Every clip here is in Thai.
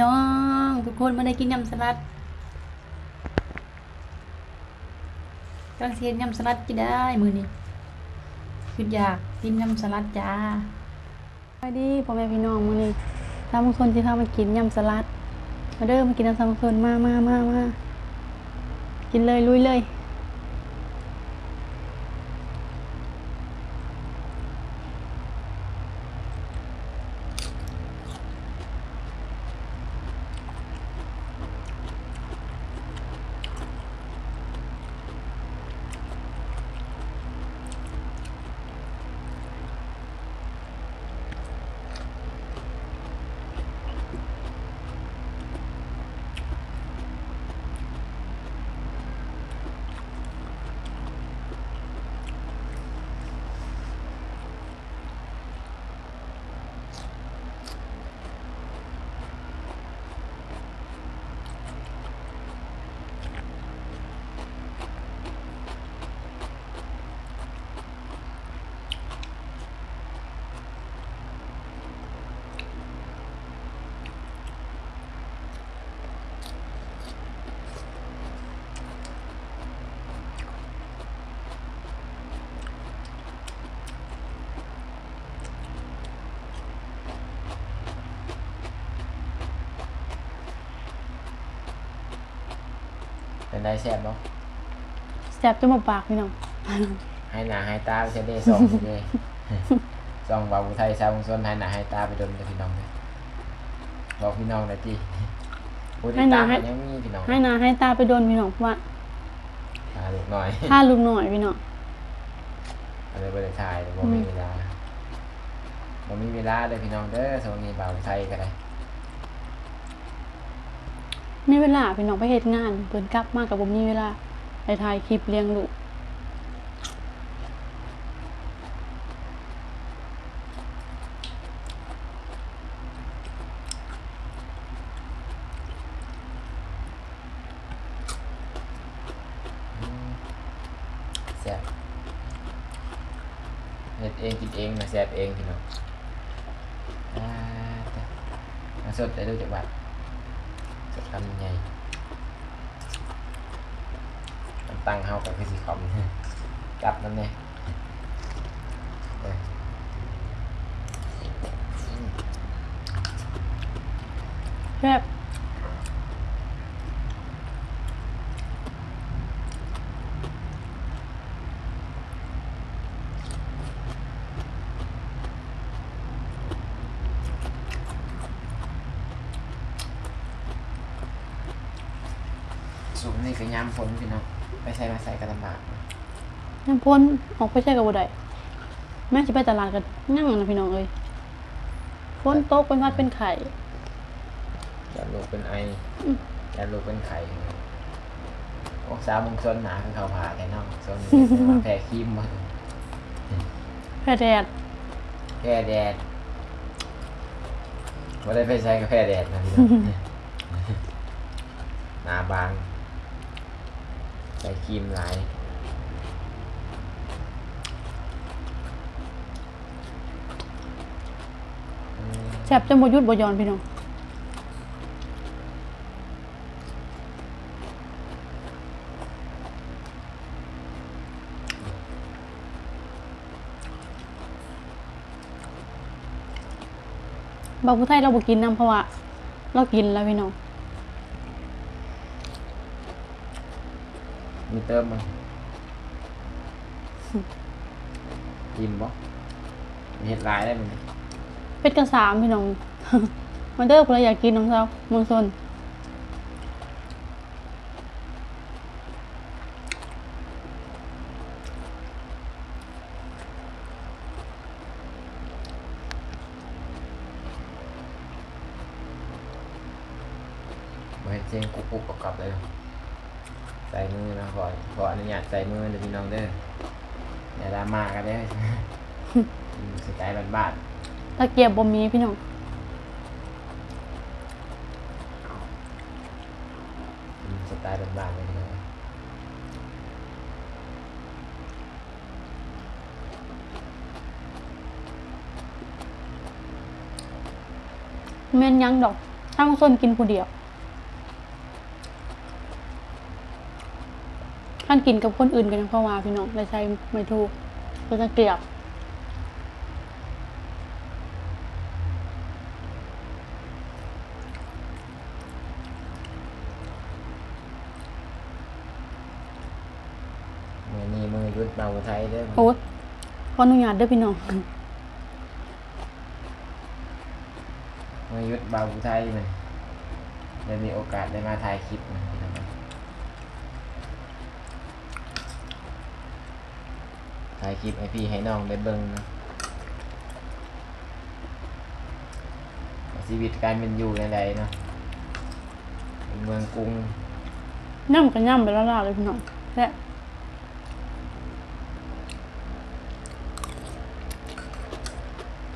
น้องทุกคนมาได้กินยำสลัดกางเซียนยำสลัดกินได้มือนี้คืออยากกินยำสลัดจ้าสวัสดีพ่อแม่พี่น้องมือนี้ทำบางคนที่เข้ามากินยำสลัด มาเด้อมากินน้ำสามคนมามามามากินเลยลุยเลย เป็นได้แซ่บบ่แซ่บจมูกปากพี่น้องให้หน้าให้ตาไปเฉยๆส่องเด้ส่องบ่าวผู้ไทยชาวเมืองชนให้หน้าให้ตาไปดมกับพี่น้องเด้อบอกพี่น้องหน่อยติผู้ติดตามก็ยังมีพี่น้องให้นาให้ตาไปโดนพี่น้องเพราะว่าตาลูกน้อยถ้าลูกหน่อยพี่น้องอะไรบ่ได้ถ่ายบ่มีเวลาบ่มีเวลาเด้อพี่น้องเด้อช่วงนี้บ่าวผู้ไทยก็ได้ มีเวลาพี่น้องไปเฮ็ดงานเพิ่นกลับมากกับบ่มีเวลาไปถ่ายคลิปเลี้ยงลูกอืมแซ่บเฮ็ดเองกินเองนะแซ่บเองพี่น้องอ่าแต่มาสดได้ดูจักบาท จะทำใหญ่มันตั้งเฮากับคือสิคอมจับนั่นเนี่ยแบบ สูงนี่คือยามฝนพี่น้องไปใส่มาใส่กระลำบากน้ำพ่นออกไปใช้กับบ่ได้แม่สิไปตลาดกันนั่งนะพี่น้องเอ้ยฝนตกเป็นหวัดเป็นไข้ยามลูกเป็นไออืมยามลูกเป็นไข่โอ้สาวมึงซนหนาคือเขาผ่าแต่น้องซนนี่แต่ว่าแพ้ครีมมาแพ้แดดแพ้แดดไม่ได้ไปใช้กับแพ้แดดนะพี่น้องหนาบาง ใส่ครีมหลายอืมแซ่บจนบ่หยุดบ่หย่อนพี่น้องบางผู้ไทยเราบ่กินน้ำเพราะว่าเรากินแล้วพี่น้อง มีเติมมั้งกินบ่มีเห็ดลายได้มั้ยเป็ดกระสามพี่น้อง มันเด้อคนอยากกินน้องเจ้าเมืองซนมาเห็ดเชียงกุ๊กกุ๊กประกอบเลย ใส่มือนะขอขออนุญาตใส่มือเด้อพี่น้องเด้ออย่าดราม่ากันเด้อ อืมสไตล์บ้านตะเกียบบ่มีพี่น้องๆอืมสไตล์บ้านๆเลยพี่น้องแม่นยังดอกถ้าบางคนกินผู้เดียว ท่านกินกับคนอื่นกันยังเพราะว่าพี่น้องเลยใช้ไม่ถูกก็จะเกลียบมือนี้มือยุดเบาไทยเด้อโอ๊ตขออนุญาตเด้วยพี่น้องมือยุดเบาไทยมันได้มีโอกาสได้มาถ่ายคลิปนะพี่น้องถ่ายคลิปให้พี่ให้น้องได้เบิ่งนะว่าชีวิตการเป็นอยู่ในใดเนาะเป็นเมืองกรุงย่ำกันย่ำไปแล้วล่าเลยพี่น้องและ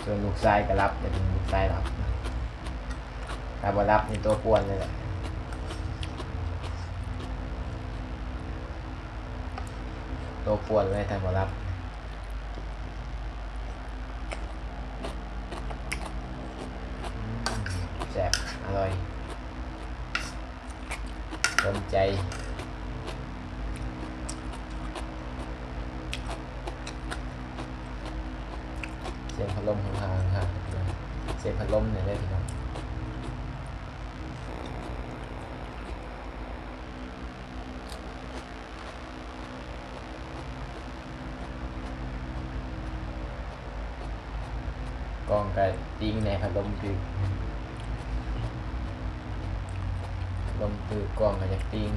ส่วนลูกชายก็รับจะเป็นลูกชายรับนะถ้าบ่รับนี่ตัวป่วนเลยแหละตัวป่วนเลยถ้าบ่รับอืมแซ่บอร่อยสนใจ เสี ยงพัดลมของทางค่ะเสียงพัดลมเนี่ยได้พี่น้องกล้องกับติ้งในพัดลมคือลมคือกล้องกับจะติ้ง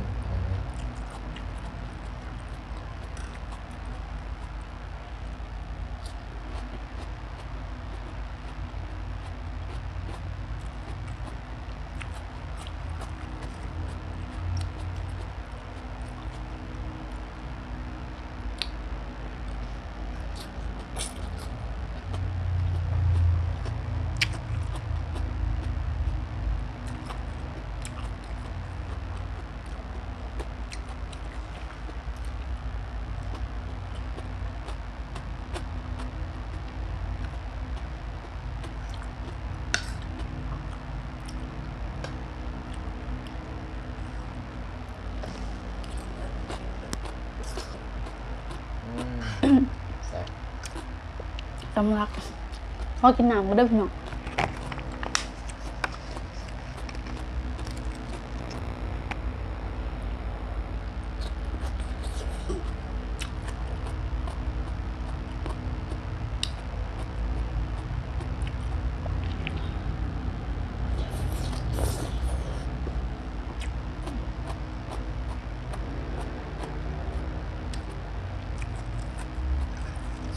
อืมแซ่บ สำลักพอกินน้ำก็ได้พี่น้อง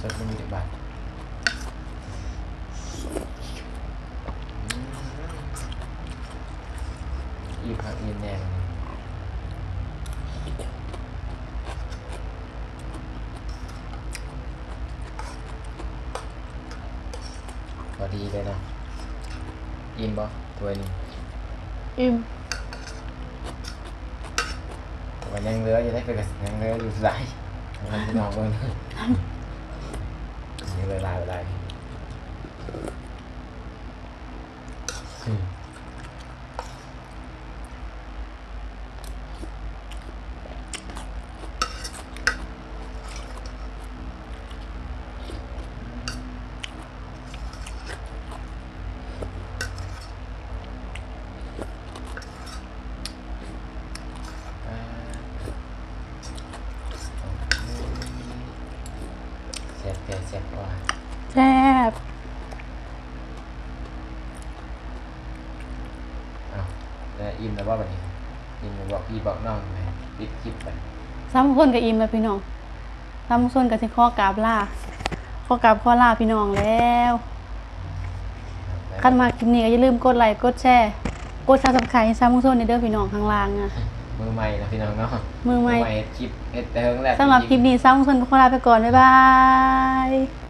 สดมันมีเด็กบ้าน อีพักอีแนงพอดีเลยนะกินบ่ถ้วยหนึงอิ่มวันยังเหลืออยู่ได้ไปกับยังเหลืออยู่หลายมันพี่น้องเบิ่งนี่เลยหลายหลายอืม อ่าเสียบแก่เสียบกว่าแซ่บเอาแล้วอิ่มแล้วว่าแบบนี้อิ่มแล้วบอกพี่บอกน้องไหมปิดคลิปไปซ้ำคนกับอิ่มแล้วพี่น้องซ้ำคนกับสิข้อกราบล่าข้อกราบข้อล่าพี่น้องแล้วคันมาคลิปนี้ก็อย่าลืมกดไลค์กดแชร์กดซับสไครต์ซ้ำคนในเด้อพี่น้องข้างล่างอะ มือใหม่นะพี่น้องเนาะมือใหม่เฮ็ดคลิปเฮ็ดแต่เฮิงแรกสำหรับคลิปนี้ซ้ำคนก็ขอลาไปก่อน บ๊ายบาย